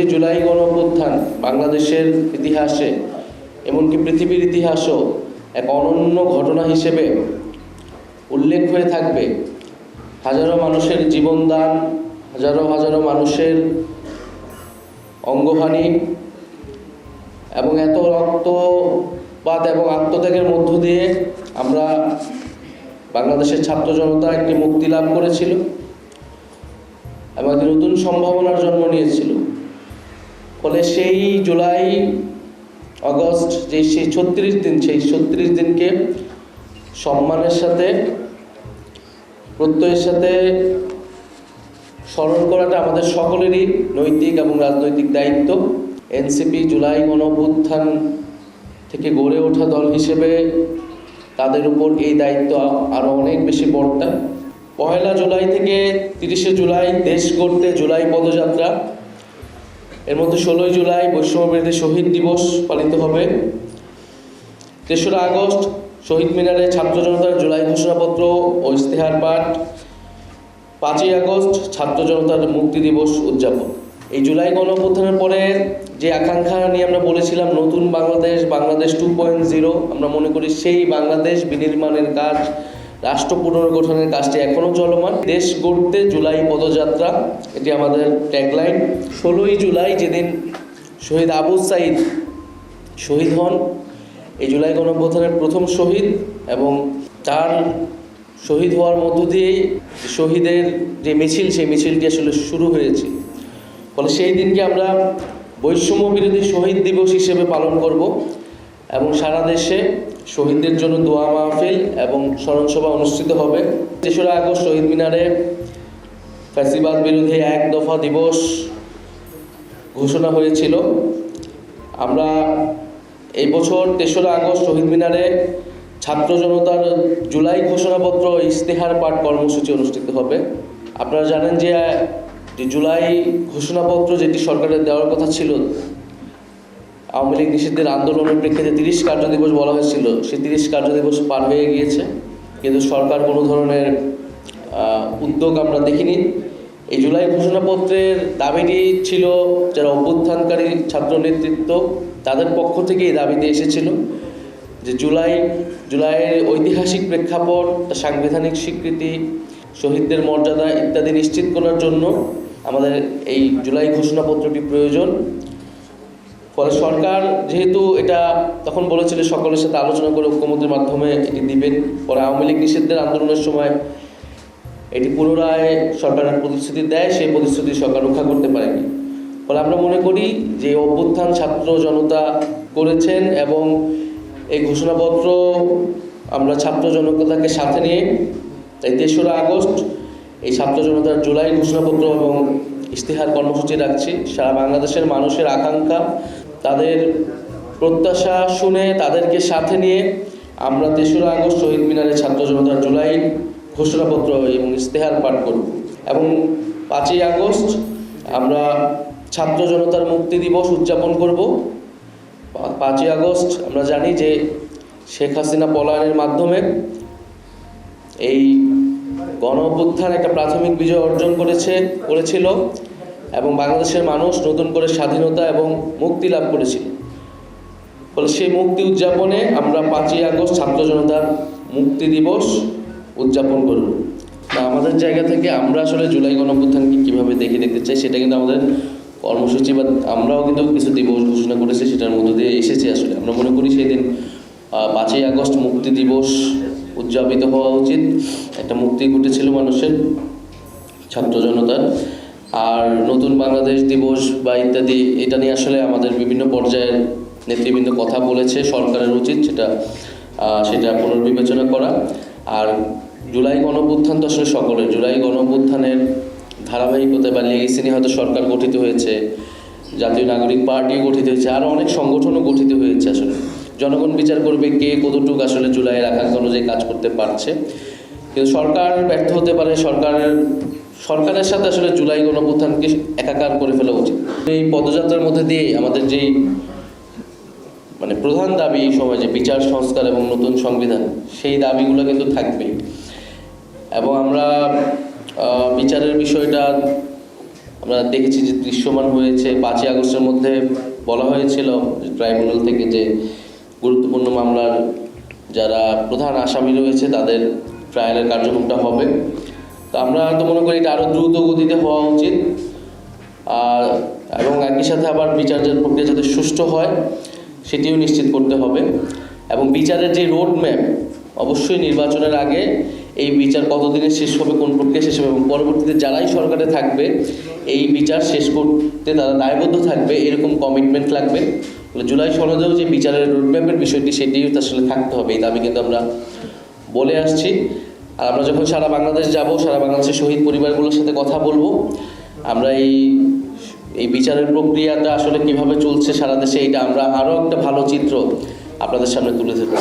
যে জুলাই গণ বাংলাদেশের ইতিহাসে, এমনকি পৃথিবীর ইতিহাসও এক অনন্য ঘটনা হিসেবে উল্লেখ হয়ে থাকবে। হাজারো মানুষের জীবনদান, হাজারো হাজারো মানুষের অঙ্গহানি এবং এত রক্তপাত এবং আত্মত্যাগের মধ্য দিয়ে আমরা বাংলাদেশের ছাত্র জনতা একটি মুক্তি লাভ করেছিল এবং একটি নতুন সম্ভাবনার জন্ম নিয়েছিল। ফলে সেই জুলাই, আগস্ট যে সেই ছত্রিশ দিন, সেই ছত্রিশ দিনকে সম্মানের সাথে, প্রত্যয়ের সাথে স্মরণ করাটা আমাদের সকলেরই নৈতিক এবং রাজনৈতিক দায়িত্ব। এনসিপি জুলাই গণঅভ্যুত্থান থেকে গড়ে ওঠা দল হিসেবে তাদের উপর এই দায়িত্ব আরও অনেক বেশি বর্তায়। পয়লা জুলাই থেকে তিরিশে জুলাই দেশ গড়তে জুলাই পদযাত্রা এর মধ্যে ষোলোই জুলাই বৈষম্যবিরোধী শহীদ দিবস পালিত হবে। তেসরা আগস্ট শহীদ মিনারে ছাত্র জনতার জুলাই ঘোষণাপত্র ও ইস্তেহার পাঠ। পাঁচই আগস্ট ছাত্র জনতার মুক্তি দিবস উদযাপন। এই জুলাই গণঅভ্যুত্থানের পরে যে আকাঙ্ক্ষা নিয়ে আমরা বলেছিলাম, নতুন Bangladesh Bangladesh two point zero, আমরা মনে করি সেই বাংলাদেশ বিনির্মাণের কাজ রাষ্ট্র পুনর্গঠনের কাজটি এখনও চলমান। দেশ গড়তে জুলাই পদযাত্রা, এটি আমাদের ট্যাগলাইন ষোলোই জুলাই যেদিন শহীদ আবু সাইদ শহীদ হন, এই জুলাই গণঅভ্যুত্থানের প্রথম শহীদ এবং তার শহীদ হওয়ার মধ্য দিয়েই শহীদের যে মিছিল, সেই মিছিলটি আসলে শুরু হয়েছে। ফলে সেই দিনকে আমরা বৈষম্য বিরোধী শহীদ দিবস হিসেবে পালন করব এবং সারা দেশে শহীদদের জন্য দোয়া মাহফিল এবং স্মরণসভা অনুষ্ঠিত হবে। তেসরা আগস্ট শহীদ মিনারে ফ্যাসিবাদ বিরোধী এক দফা দিবস ঘোষণা হয়েছিল। আমরা এই বছর তেসরা আগস্ট শহীদ মিনারে ছাত্র জনতার জুলাই ঘোষণাপত্র ইস্তেহার পাঠ কর্মসূচি অনুষ্ঠিত হবে। আপনারা জানেন যে যে জুলাই ঘোষণাপত্র যেটি সরকারের দেওয়ার কথা ছিল আওয়ামী লীগ নিষিদ্ধের আন্দোলনের প্রেক্ষিতে তিরিশ কার্য দিবস বলা হয়েছিল। সে তিরিশ কার্য দিবস পার হয়ে গিয়েছে। কিন্তু সরকার কোনো ধরনের উদ্যোগ আমরা দেখিনি। এই জুলাই ঘোষণাপত্রের দাবিটি ছিল যারা অভ্যুত্থানকারী ছাত্র নেতৃত্ব, তাদের পক্ষ থেকে এই দাবিতে এসেছিল যে জুলাই, জুলাইয়ের ঐতিহাসিক প্রেক্ষাপট সাংবিধানিক স্বীকৃতি, শহীদদের মর্যাদা ইত্যাদি নিশ্চিত করার জন্য আমাদের এই জুলাই ঘোষণাপত্রটি প্রয়োজন। ফলে সরকার যেহেতু এটা তখন বলেছিল সকলের সাথে আলোচনা করে ঐক্যমতের মাধ্যমে এটি দিবেন পরে আওয়ামী লীগ নিষিদ্ধের আন্দোলনের সময় এটি পুনরায় সরকারের প্রতিশ্রুতি দেয়, সেই প্রতিশ্রুতি সরকার রক্ষা করতে পারেনি। ফলে আমরা মনে করি যে অভ্যুত্থান ছাত্র জনতা করেছেন এবং এই ঘোষণাপত্র আমরা ছাত্র জনতাকে সাথে নিয়ে তাই তেসরা আগস্ট এই ছাত্র জনতার জুলাই ঘোষণাপত্র এবং ইশতেহার কর্মসূচি রাখছি। সারা বাংলাদেশের মানুষের আকাঙ্ক্ষা তাদের প্রত্যাশা শুনে তাদেরকে সাথে নিয়ে আমরা তেসরা আগস্ট শহীদ মিনারে ছাত্র জনতার জুলাই ঘোষণাপত্র এবং ইশতেহার পাঠ করব। এবং পাঁচই আগস্ট আমরা ছাত্র জনতার মুক্তি দিবস উদযাপন করব। পাঁচই আগস্ট আমরা জানি যে শেখ হাসিনা পলায়নের মাধ্যমে এই গণ একটা প্রাথমিক বিজয় অর্জন করেছে, করেছিল। এবং বাংলাদেশের মানুষ নতুন করে স্বাধীনতা এবং মুক্তি লাভ করেছিল। ফলে সেই মুক্তি উদযাপনে আমরা পাঁচই আগস্ট ছাত্র জনতার মুক্তি দিবস উদযাপন করব। তা আমাদের জায়গা থেকে আমরা আসলে জুলাই গণঅভ্যুত্থানকে কীভাবে দেখে দেখতে চাই সেটা কিন্তু আমাদের কর্মসূচি বা আমরাও কিন্তু কিছু দিবস ঘোষণা করেছি, সেটার মধ্য দিয়ে এসেছে আসলে। আমরা মনে করি সেই দিন পাঁচই আগস্ট মুক্তি দিবস উদযাপিত হওয়া উচিত। একটা মুক্তি ঘটেছিল মানুষের, ছাত্র জনতার। আর নতুন বাংলাদেশ দিবস বা ইত্যাদি, এটা নিয়ে আসলে আমাদের বিভিন্ন পর্যায়ের নেতৃবৃন্দ কথা বলেছে, সরকারের উচিত সেটা সেটা পুনর্বিবেচনা করা। আর জুলাই গণঅভ্যুত্থান তো আসলে সকলের, জুলাই গণঅভ্যুত্থানের ধারাবাহিকতা বা লেগেসি নিয়ে হয়তো সরকার গঠিত হয়েছে, জাতীয় নাগরিক পার্টিও গঠিত হয়েছে আরও অনেক সংগঠনও গঠিত হয়েছে আসলে। জনগণ বিচার করবে কে কতটুকু আসলে জুলাইয়ের আকাঙ্ক্ষা অনুযায়ী কাজ করতে পারছে। কিন্তু সরকার ব্যর্থ হতে পারে, সরকারের সরকারের সাথে আসলে জুলাই গণঅভ্যুত্থানকে একাকার করে ফেলা উচিত। এই পদযাত্রার মধ্যে দিয়ে আমাদের যেই মানে প্রধান দাবি এই সময় যে বিচার, সংস্কার এবং নতুন সংবিধান, সেই দাবিগুলো কিন্তু থাকবেই। এবং আমরা বিচারের বিষয়টা আমরা দেখেছি যে দৃশ্যমান হয়েছে। পাঁচই আগস্টের মধ্যে বলা হয়েছিল ট্রাইব্যুনাল থেকে যে গুরুত্বপূর্ণ মামলার যারা প্রধান আসামি রয়েছে, তাদের ট্রায়ালের কার্যক্রমটা হবে। তো আমরা তো মনে করি এটা আরও দ্রুত গতিতে হওয়া উচিত। আর, এবং একই সাথে আবার বিচারের প্রক্রিয়া যাতে সুষ্ঠু হয়, সেটিও নিশ্চিত করতে হবে। এবং বিচারের যে রোড ম্যাপ অবশ্যই নির্বাচনের আগে এই বিচার কতদিনে শেষ হবে, কোন প্রক্রিয়া শেষ হবে, এবং পরবর্তীতে যারাই সরকারে থাকবে, এই বিচার শেষ করতে তারা দায়বদ্ধ থাকবে, এরকম কমিটমেন্ট লাগবে। জুলাই সনদেও যে বিচারের রোডম্যাপের বিষয়টি, সেটিও তার সাথে থাকতে হবে, এই দাবি কিন্তু আমরা বলে আসছি। আর আমরা যখন সারা বাংলাদেশ যাব, সারা বাংলাদেশের শহীদ পরিবারগুলোর সাথে কথা বলব, আমরা এই এই বিচারের প্রক্রিয়াটা আসলে কীভাবে চলছে সারা দেশে এটা আমরা আরও একটা ভালো চিত্র আপনাদের সামনে তুলে ধরবো।